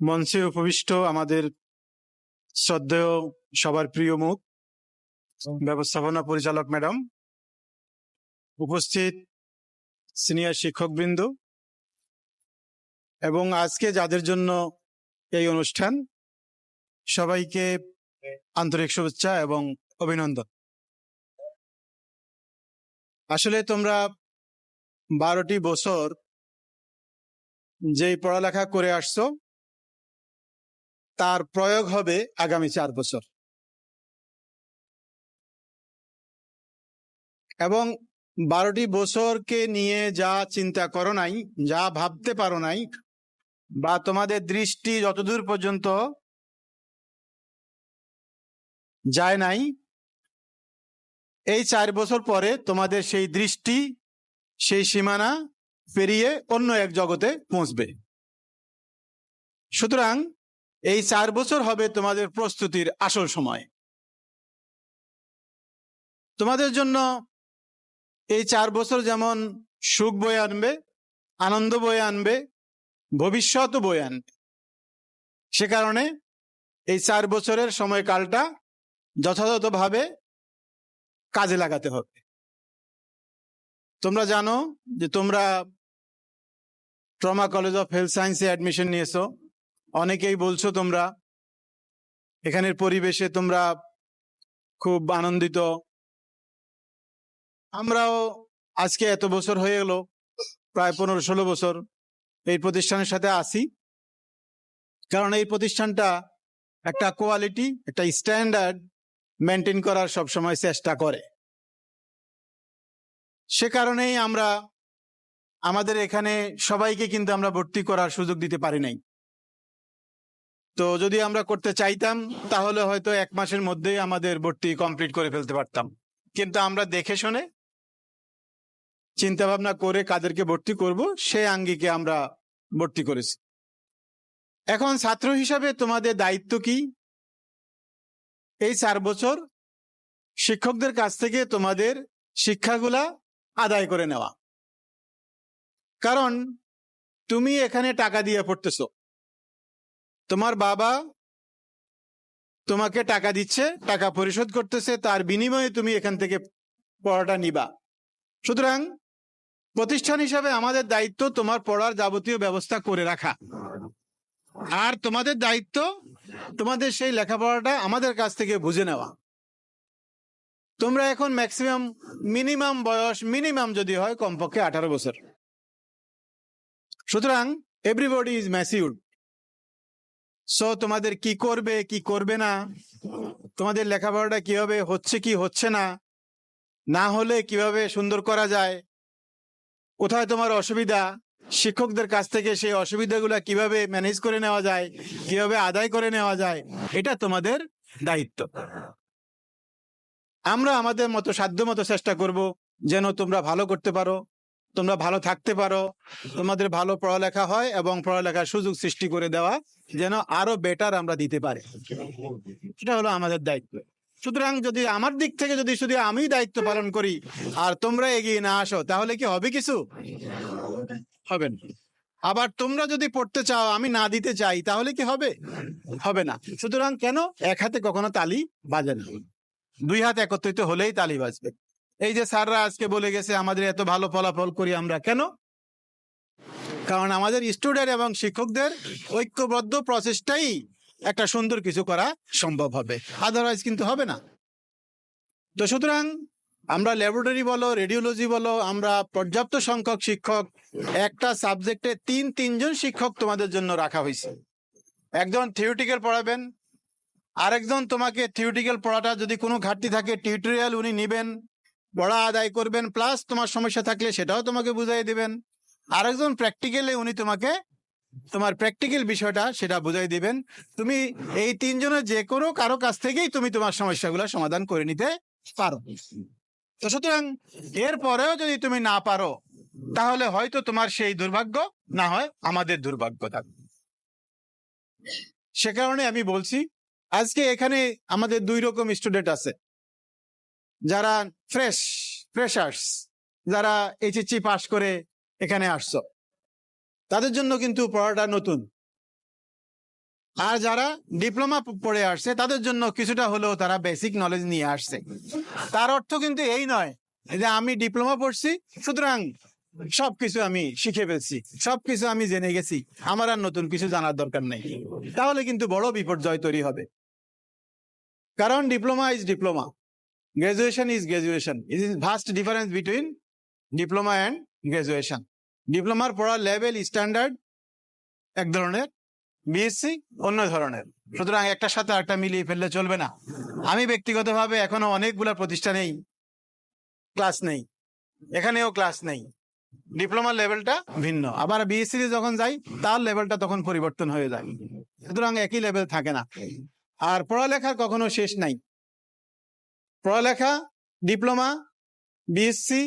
মঞ্চে উপবিষ্ট আমাদের শ্রদ্ধেয় সবার প্রিয় মুখ, ব্যবস্থাপনা পরিচালক ম্যাডাম, উপস্থিত সিনিয়র শিক্ষকবৃন্দ এবং আজকে যাদের জন্য এই অনুষ্ঠান, সবাইকে আন্তরিক শুভেচ্ছা এবং অভিনন্দন। আসলে তোমরা বারোটি বছর যেই পড়ালেখা করে আসছো তার প্রয়োগ হবে আগামী চার বছর। এবং বারোটি বছরকে নিয়ে যা চিন্তা করো নাই, যা ভাবতে পারো নাই, বা তোমাদের দৃষ্টি যতদূর পর্যন্ত যায় নাই, এই চার বছর পরে তোমাদের সেই দৃষ্টি, সেই সীমানা পেরিয়ে অন্য এক জগতে পৌঁছবে। সুতরাং এই চার বছর হবে তোমাদের প্রস্তুতির আসল সময়। তোমাদের জন্য এই চার বছর যেমন সুখ বয়ে আনবে, আনন্দ বয়ে আনবে ভবিষ্যৎ বয়ে আনবে। সে কারণে এই চার বছরের সময়কালটা যথাযথভাবে কাজে লাগাতে হবে। তোমরা জানো যে তোমরা ট্রমা কলেজ অফ হেলথ সায়েন্সে অ্যাডমিশন নিয়েছো। অনেকেই বলছো তোমরা, এখানের পরিবেশে তোমরা খুব আনন্দিত। আমরাও আজকে এত বছর হয়ে গেল, প্রায় পনেরো ষোলো বছর এই প্রতিষ্ঠানের সাথে আসি কারণ এই প্রতিষ্ঠানটা একটা কোয়ালিটি, একটা স্ট্যান্ডার্ড মেনটেন করার সবসময় চেষ্টা করে। সে কারণেই আমরা, আমাদের এখানে সবাইকে কিন্তু আমরা ভর্তি করার সুযোগ দিতে পারি নাই। তো যদি আমরা করতে চাইতাম, তাহলে হয়তো এক মাসের মধ্যেই আমাদের ভর্তি কমপ্লিট করে ফেলতে পারতাম। কিন্তু আমরা দেখে শুনে চিন্তা ভাবনা করে কাদেরকে ভর্তি করব, সে আঙ্গিকে আমরা ভর্তি করেছি। এখন ছাত্র হিসাবে তোমাদের দায়িত্ব কি? এই চার বছর শিক্ষকদের কাছ থেকে তোমাদের শিক্ষাগুলা আদায় করে নেওয়া। কারণ, তুমি এখানে টাকা দিয়ে পড়তেছ। তোমার বাবা তোমাকে টাকা দিচ্ছে, টাকা পরিশোধ করতেছে, তার বিনিময়ে তুমি এখান থেকে পড়াটা নিবা। সুতরাং প্রতিষ্ঠান হিসাবে আমাদের দায়িত্ব তোমার পড়ার যাবতীয় ব্যবস্থা করে রাখা। আর তোমাদের দায়িত্ব তোমাদের সেই লেখাপড়াটা আমাদের কাছ থেকে বুঝে নেওয়া। তোমরা এখন ম্যাক্সিমাম, মিনিমাম বয়স, মিনিমাম যদি হয় কমপক্ষে আঠারো বছর। সুতরাং এভরিবডি ইজ ম্যাসিউড সো তোমাদের কি করবে কি করবে না? তোমাদের লেখাপড়াটা কীভাবে হচ্ছে, কি হচ্ছে না? না হলে কীভাবে সুন্দর করা যায়? কোথায় তোমার অসুবিধা? শিক্ষকদের কাছ থেকে সেই অসুবিধাগুলো কীভাবে ম্যানেজ করে নেওয়া যায়? কীভাবে আদায় করে নেওয়া যায়? এটা তোমাদের দায়িত্ব। আমরা আমাদের মতো সাধ্য মতো চেষ্টা করব যেন তোমরা ভালো করতে পারো। তোমরা ভালো থাকতে পারো। তোমাদের ভালো পড়ালেখা হয় এবং পড়ালেখার সুযোগ সৃষ্টি করে দেওয়া যেন আরও বেটার আমরা দিতে পারি। এটা হলো আমাদের দায়িত্ব। সুতরাং যদি আমার দিক থেকে যদি শুধু আমি দায়িত্ব পালন করি আর তোমরা এগিয়ে না আসো, তাহলে কি হবে কিছু? হবে না। আবার তোমরা যদি পড়তে চাও, আমি না দিতে চাই, তাহলে কি হবে? হবে না। সুতরাং কেন? এক হাতে কখনো তালি বাজে না। দুই হাত একত্রিত হলেই তালি বাজবে। এই যে স্যাররা আজকে বলে গেছে, আমাদের এত ভালো ফলাফল করি আমরা। কেন? কারণ আমাদের স্টুডেন্ট এবং শিক্ষকদের ঐক্যবদ্ধ প্রচেষ্টাই একটা সুন্দর কিছু করা সম্ভব হবে। আদারওয়াইজ কিন্তু হবে না। তো সুতরাং আমরা ল্যাবরেটরি বলো রেডিওলজি বলো, আমরা পর্যাপ্ত সংখ্যক শিক্ষক, একটা সাবজেক্টে তিন, তিনজন শিক্ষক তোমাদের জন্য রাখা হয়েছে। একজন থিওরিটিক্যাল পড়াবেন, আরেকজন তোমাকে থিওরিটিক্যাল পড়াটা যদি কোনো ঘাটতি থাকে টিউটোরিয়াল উনি নিবেন। পড়া আদায় করবেন প্লাস তোমার সমস্যা থাকলে সেটাও তোমাকে বুঝাই দিবেন। আরেকজন প্র্যাকটিক্যালে উনি তোমাকে, তোমার প্র্যাকটিক্যাল বিষয়টা সেটা বুঝাই দিবেন। তুমি এই তিনজনের যে কোনো কারও কাছ থেকেই তুমি তোমার সমস্যাগুলো সমাধান করে নিতে পারো। তো সুতরাং এর পরেও যদি তুমি না পারো, তাহলে হয়তো তোমার সেই দুর্ভাগ্য না হয়, আমাদের দুর্ভাগ্য থাকবে সে কারণে আমি বলছি, আজকে এখানে আমাদের দুই রকম স্টুডেন্ট আছে। যারা ফ্রেশ ফ্রেশার্স যারা এইচএসসি পাশ করে এখানে আসছো, তাদের জন্য কিন্তু পড়াটা নতুন। আর যারা ডিপ্লোমা পড়ে আসছে, তাদের জন্য কিছুটা হলেও তারা বেসিক নলেজ নিয়ে আসছে। তার অর্থ কিন্তু এই নয় যে আমি ডিপ্লোমা পড়ছি, সুতরাং সবকিছু আমি শিখে ফেলছি, সবকিছু আমি জেনে গেছি, আমার আর নতুন কিছু জানার দরকার নেই। তাহলে কিন্তু বড় বিপর্যয় তৈরি হবে। কারণ diploma is diploma graduation is graduation is is vast difference between diploma and graduation ডিপ্লোমার পড়ার লেভেল স্ট্যান্ডার্ড এক ধরনের বিএসসি অন্য ধরনের। সুতরাং একটার সাথে আরেকটা মিলিয়ে ফেললে চলবে না। আমি ব্যক্তিগতভাবে এখনও অনেকগুলো প্রতিষ্ঠানেই ক্লাস নেই, এখানেও ক্লাস নেই। ডিপ্লোমার লেভেলটা ভিন্ন। আবার বিএসসি যখন যাই, তার লেভেলটা তখন পরিবর্তন হয়ে যায়। সুতরাং একই লেভেল থাকে না। আর পড়ালেখার কখনো শেষ নাই। পড়ালেখা, ডিপ্লোমা বিএসসি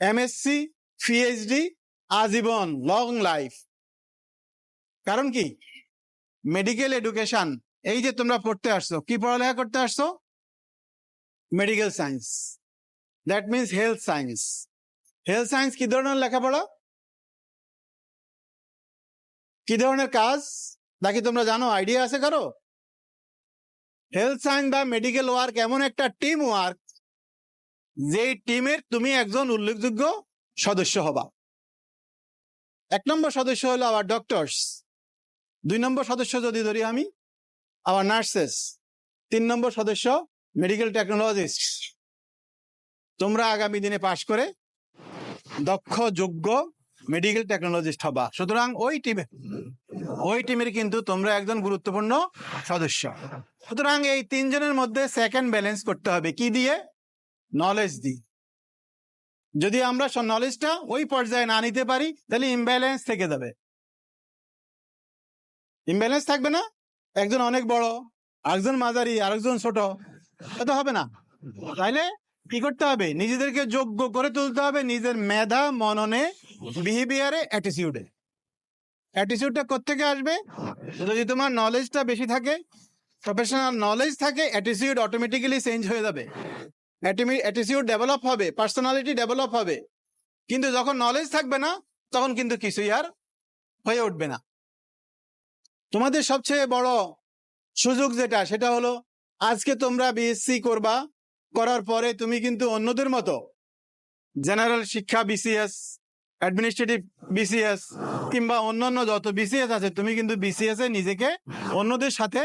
এমএসসি পিএইচডি আজীবন লং লাইফ কারণ কি? মেডিকেল এডুকেশন এই যে তোমরা পড়তে আসছো, কি পড়ালেখা করতে আসছো? Medical science that means health science health science কি ধরনের লেখাপড়া? কি ধরনের কাজ? নাকি তোমরা জানো আইডিয়া আছে কারও? হেলথ সায়েন্স বা মেডিকেল ওয়ার্ক এমন একটা টিম ওয়ার্ক যে টিমের তুমি একজন উল্লেখযোগ্য সদস্য হবা। এক নম্বর সদস্য হলো আবার ডক্টরস দুই নম্বর সদস্য যদি ধরি আমি আবার নার্সেস তিন নম্বর সদস্য মেডিকেল টেকনোলজিস্ট তোমরা আগামী দিনে পাশ করে দক্ষ, যোগ্য মেডিকেল টেকনোলজিস্ট হবা। সুতরাং ওই টিমে ওই টিমের কিন্তু তোমরা একজন গুরুত্বপূর্ণ সদস্য। সুতরাং এই তিনজনের মধ্যে সেকেন্ড ব্যালেন্স করতে হবে। কি দিয়ে? নলেজ দিয়ে। যদি আমরা নলেজটা ওই পর্যায়ে না নিতে পারি, তাহলে ইমব্যালেন্স থেকে যাবে। ইমব্যালেন্স থাকবে না? একজন অনেক বড়, আরেকজন মাঝারি, আরেকজন ছোট। এটা হবে না। তাইলে কি করতে হবে? নিজেদেরকে যোগ্য করে তুলতে হবে নিজের মেধা, মননে বিহেভিয়ারে অ্যাটিটিউডে অ্যাটিটিউডটা কোথেকে আসবে? যদি তোমার নলেজটা বেশি থাকে প্রফেশনাল নলেজ থাকে অ্যাটিটিউড অটোমেটিক্যালি চেঞ্জ হয়ে যাবে। অ্যাটিটিউড ডেভেলপ হবে পার্সোনালিটি ডেভেলপ হবে। কিন্তু যখন নলেজ থাকবে না, তখন কিন্তু কিছুই আর হয়ে উঠবে না। তোমাদের সবচেয়ে বড় সুযোগ যেটা, সেটা হলো, আজকে তোমরা বিএসসি করবা, করার পরে তুমি কিন্তু অন্যদের মতো জেনারেল শিক্ষা বিসিএস অ্যাডমিনিস্ট্রেটিভ বিসিএস কিংবা অন্যান্য যত বিসিএস আছে, তুমি কিন্তু বিসিএস এ নিজেকে অন্যদের সাথে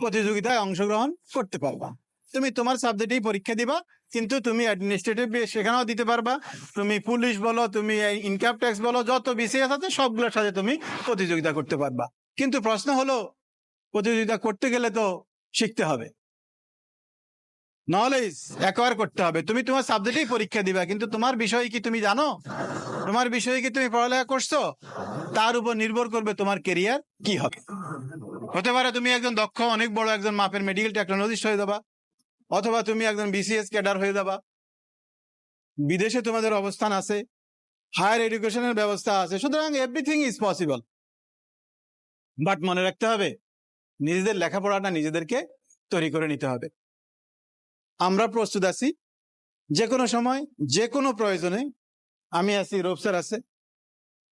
প্রতিযোগিতায় অংশগ্রহণ করতে পারবা। তুমি তোমার সাবজেক্টেই পরীক্ষা দিবা, কিন্তু তুমি অ্যাডমিনিস্ট্রেটিভ সেখানেও দিতে পারবা। তুমি পুলিশ বলো, তুমি ইনকাম ট্যাক্স বলো, যত বিসিএস আছে, সবগুলোর সাথে তুমি প্রতিযোগিতা করতে পারবা। কিন্তু প্রশ্ন হলো, প্রতিযোগিতা করতে গেলে তো শিখতে হবে। নলেজ অ্যাকোয়ার করতে হবে। তুমি তোমার সাবজেক্টেই পরীক্ষা দিবা, কিন্তু তোমার বিষয় কি তুমি জানো? তোমার বিষয়ে কি তুমি পড়ালেখা করছ? তার উপর নির্ভর করবে তোমার কেরিয়ার কি হবে। হতে পারে তুমি একজন দক্ষ, অনেক বড় একজন মাপের মেডিকেল টেকনোলজিস্ট হয়ে যাবা, অথবা তুমি একজন বিসিএস ক্যাডার হয়ে যাবা। বিদেশে তোমাদের অবস্থান আছে হায়ার এডুকেশনের ব্যবস্থা আছে, সুতরাং এভরিথিং ইজ পসিবল বাট মনে রাখতে হবে, নিজেদের লেখাপড়াটা নিজেদেরকে তৈরি করে নিতে হবে। আমরা প্রস্তুত আছি যে কোনো সময় যে কোনো প্রয়োজনে আমি আছি রোবসার আছে।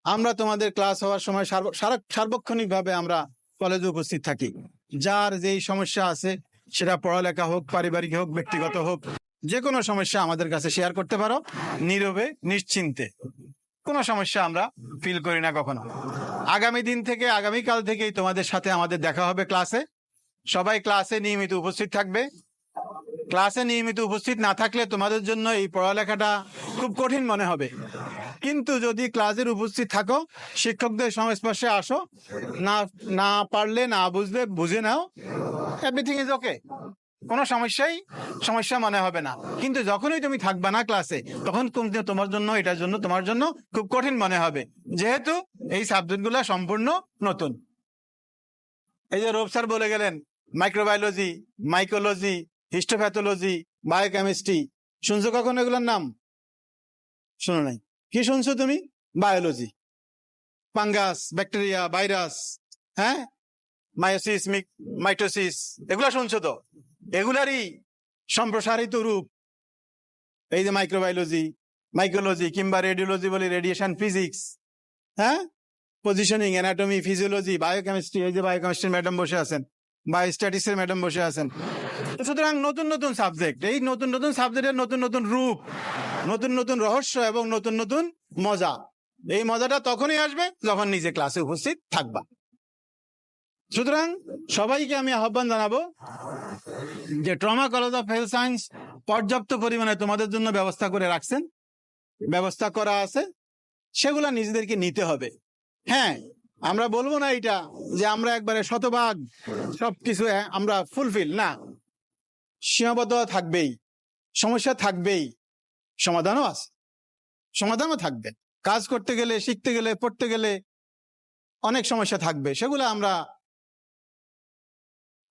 আমরা তোমাদের ক্লাস হওয়ার সময় সারা- সার্বক্ষণিকভাবে আমরা কলেজে উপস্থিত থাকি। যার যেই সমস্যা আছে, সেটা পড়ালেখা হোক, পারিবারিক হোক, ব্যক্তিগত হোক যে কোনো সমস্যা আমাদের কাছে শেয়ার করতে পারো, নীরবে, নিশ্চিন্তে। কোনো সমস্যা আমরা ফিল করি না কখনো। আগামী দিন থেকে, আগামীকাল থেকেই তোমাদের সাথে আমাদের দেখা হবে ক্লাসে সবাই ক্লাসে নিয়মিত উপস্থিত থাকবে। ক্লাসে নিয়মিত উপস্থিত না থাকলে তোমাদের জন্য এই পড়ালেখাটা খুব কঠিন মনে হবে। কিন্তু যদি ক্লাসের উপস্থিত থাকো, শিক্ষকদের সংস্পর্শে আসো, না না পারলে, না বুঝলে, বুঝে নাও এভরিথিং ইজ ওকে কোনো সমস্যাই, সমস্যা মনে হবে না। কিন্তু যখনই তুমি থাকবা না ক্লাসে, তখন তোমার জন্য, এটার জন্য, তোমার জন্য খুব কঠিন মনে হবে। যেহেতু এই সাবজেক্টগুলো সম্পূর্ণ নতুন। এই যে রোব স্যার বলে গেলেন মাইক্রোবায়োলজি মাইকোলজি হিস্টোপ্যাথোলজি বায়োকেমিস্ট্রি শুনছো কখন এগুলোর নাম? শোনো নাই। কি শুনছো তুমি? বায়োলজি পাঙ্গাস ব্যাকটেরিয়া ভাইরাস হ্যাঁ? মায়োসিস মাইটোসিস এগুলা শুনছো তো? এগুলারই সম্প্রসারিত রূপ। এই যে মাইক্রোবায়োলজি মাইক্রোলজি কিংবা রেডিওলজি বলি রেডিয়েশন ফিজিক্স হ্যাঁ? পজিশনিং অ্যানাটমি ফিজিওলজি বায়োকেমিস্ট্রি এই যে বায়োকেমিস্ট্রি ম্যাডাম বসে আছেন। বায়োস্ট্যাটিক্সের ম্যাডাম বসে আছেন। সুতরাং নতুন নতুন সাবজেক্ট এই নতুন নতুন সাবজেক্টের নতুন নতুন রূপ, নতুন নতুন রহস্য এবং নতুন নতুন মজা। এই মজাটা তখনই আসবে যখন নিজে ক্লাসে উপস্থিত থাকবা। সুতরাং সবাইকে আমি আহ্বান জানাব যে trauma college of health science পর্যাপ্ত পরিমাণে তোমাদের জন্য ব্যবস্থা করে রাখছেন। ব্যবস্থা করা আছে। সেগুলা নিজেদেরকে নিতে হবে। হ্যাঁ আমরা বলব না এটা যে আমরা একবারে শতভাগ সবকিছু আমরা ফুলফিল না। সীমাবদ্ধতা থাকবেই, সমস্যা থাকবেই, সমাধানও আছে। সমাধানও থাকবে। কাজ করতে গেলে, শিখতে গেলে, পড়তে গেলে অনেক সমস্যা থাকবে, সেগুলো আমরা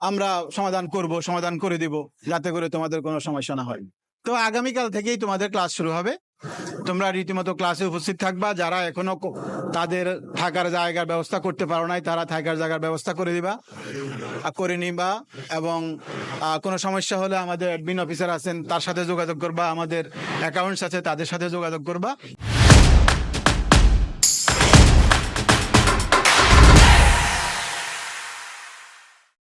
আমরা সমাধান করব, সমাধান করে দিব, যাতে করে তোমাদের কোনো সমস্যা না হয়। তো আগামীকাল থেকেই তোমাদের ক্লাস শুরু হবে। তোমরা রীতিমতো ক্লাসে উপস্থিত থাকবা, যারা এখনও তাদের থাকার জায়গার ব্যবস্থা করতে পারো নাই, তারা থাকার জায়গার ব্যবস্থা করে দিবা করে নিবা এবং কোনো সমস্যা হলে আমাদের অ্যাডমিন অফিসার আছেন, তার সাথে যোগাযোগ করবা, আমাদের অ্যাকাউন্টস আছে, তাদের সাথে যোগাযোগ করবা।